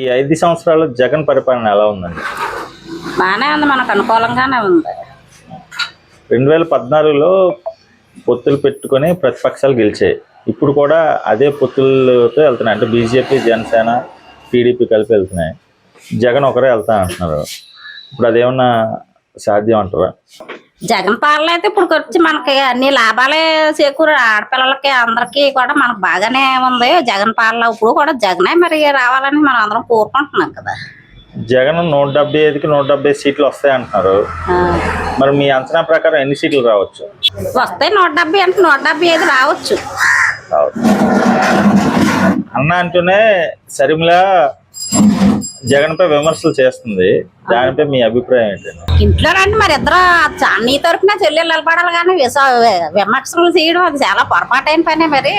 ఈ ఐదు సంవత్సరాలు జగన్ పరిపాలన ఎలా ఉందండి? బాగానే ఉంది మనకు అనుకూలంగానే ఉంది. రెండు వేల పద్నాలుగులో పొత్తులు పెట్టుకొని ప్రతిపక్షాలు గెలిచాయి. ఇప్పుడు కూడా అదే పొత్తులతో వెళ్తున్నాయి. అంటే బీజేపీ జనసేన టీడీపీ కలిపి వెళ్తున్నాయి. జగన్ ఒకరే వెళ్తా అంటున్నారు ఇప్పుడు అదేమన్నా సాధ్యం అంటారా? జగన్ పాలన అయితే ఇప్పుడు వచ్చి మనకి అన్ని లాభాలే చేకూరు. ఆడపిల్లలకి అందరికీ కూడా మనకు బాగానే ఉంది. జగన్ పాలన ఇప్పుడు కూడా జగనే మరి రావాలని మనం అందరం కోరుకుంటున్నాం కదా. జగన్ నూట డెబ్బై ఐదుకి నూట డెబ్బై సీట్లు వస్తాయి అంటున్నారు. మరి మీ అంచనా ప్రకారం ఎన్ని సీట్లు రావచ్చు? వస్తాయి నూట డెబ్బై అంటే నూట డెబ్బై ఐదు రావచ్చు. రావచ్చు. అన్న అంటూనే సరిమిల జగన్పై విమర్శలు చేస్తుంది. దానిపై మీ అభిప్రాయం ఏంటండి ఇంట్లో రండి మరి ఇద్దరు. నీ తరఫున చెల్లెలు నిలబడాలి కానీ విమర్శలు చేయడం అది చాలా పొరపాటైన పనే మరి.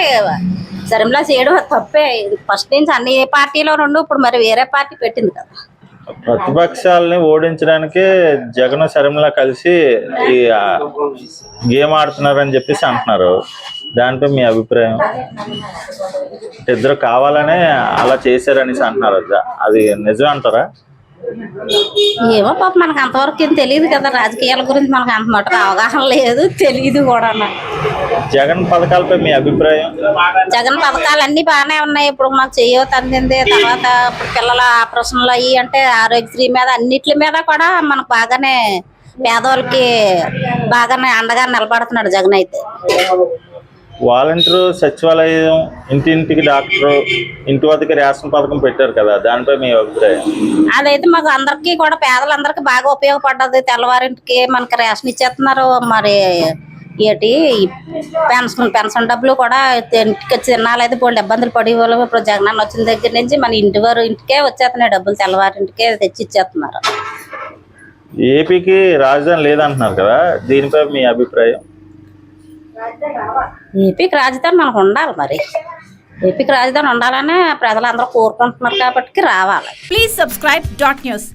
సరిమిలా చేయడం తప్పే. ఫస్ట్ నుంచి అన్ని పార్టీలో రెండు ఇప్పుడు మరి వేరే పార్టీ పెట్టింది కదా. ప్రతిపక్షాలని ఓడించడానికి జగన్ శర్మిల కలిసి ఈ గేమ్ ఆడుతున్నారని చెప్పేసి అంటున్నారు. దానిపై మీ అభిప్రాయం? ఇద్దరు కావాలనే అలా చేశారనేసి అంటున్నారు. అది- నిజం అంటారా? ఏమో పాప మనకు అంతవరకు ఏం తెలియదు కదా రాజకీయాల గురించి మనకు అంత మటుకు అవగాహన లేదు తెలియదు కూడా జగన్ పథకాలపై మీ అభిప్రాయం? జగన్ పథకాలు అన్ని బాగానే ఉన్నాయి. ఇప్పుడు మాకు చేయవత అందింది తర్వాత ఇప్పుడు పిల్లల ఆపరేషన్లు అయ్యి అంటే ఆరోగ్యశ్రీ మీద అన్నిటి మీద కూడా మనకు బాగానే పేదవాళ్ళకి బాగానే అండగా నిలబడుతున్నాడు జగన్ అయితే. వాలంటీర్ సచివాలయం ఇంటింటికి డాక్టర్ ఇంటి వద్దకి రేషన్ పథకం పెట్టారు కదా. దానిపై మీ అభిప్రాయం? అదైతే మాకు అందరికీ కూడా పేదలందరికీ బాగా ఉపయోగపడ్డది. తెల్లవారింటికి మనకి రేషన్ ఇచ్చేస్తున్నారు. మరి ఏంటి? పెన్షన్ పెన్షన్ డబ్బులు కూడా ఇంటికి అయితే పోండి. ఇబ్బందులు పడి వాళ్ళు ఇప్పుడు జగనన్న వచ్చిన దగ్గర నుంచి మన ఇంటి వారు ఇంటికే వచ్చేస్తున్నాయి డబ్బులు. తెల్లవారింటికే తెచ్చి ఇచ్చేస్తున్నారు ఏపీకి రాజధాని లేదంటున్నారు కదా దీనిపై మీ అభిప్రాయం? ఏపీకి రాజధాని మనకు ఉండాలి మరి. ఏపీకి రాజధాని ఉండాలనే ప్రజలందరూ కోరుకుంటున్నారు కాబట్టి రావాలి. Please subscribe dot news.